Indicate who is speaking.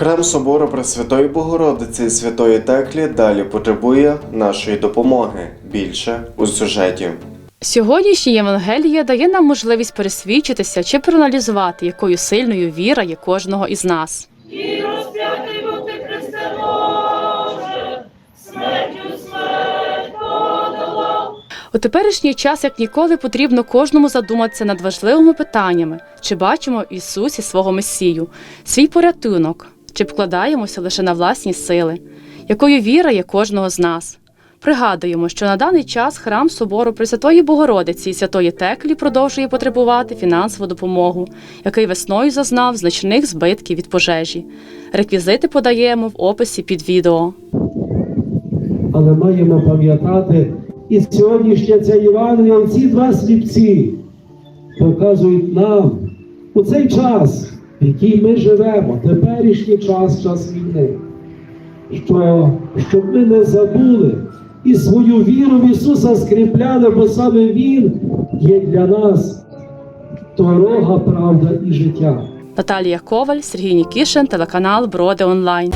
Speaker 1: Храм собору Пресвятої Богородиці і Святої Теклі далі потребує нашої допомоги. Більше у сюжеті.
Speaker 2: Сьогоднішнє Євангеліє дає нам можливість пересвідчитися чи проаналізувати, якою сильною віра є кожного із нас.
Speaker 3: І розп'ятий був ти Боже, смертю смерть подолав.
Speaker 2: У теперішній час, як ніколи, потрібно кожному задуматися над важливими питаннями: чи бачимо в Ісусі свого Месію, свій порятунок, чи вкладаємося лише на власні сили, якою віра є кожного з нас. Пригадуємо, що на даний час храм собору Пресвятої Богородиці і Святої Теклі продовжує потребувати фінансову допомогу, який весною зазнав значних збитків від пожежі. Реквізити подаємо в описі під відео.
Speaker 4: але маємо пам'ятати, і сьогоднішнє це Євангеліє, ці два сліпці показують нам у цей час, в якій ми живемо, теперішній час, час війни, що, щоб ми не забули і свою віру в Ісуса скріпляли, бо саме Він є для нас дорога, правда і життя.
Speaker 2: Наталія Коваль, Сергій Нікішин, телеканал Броди Онлайн.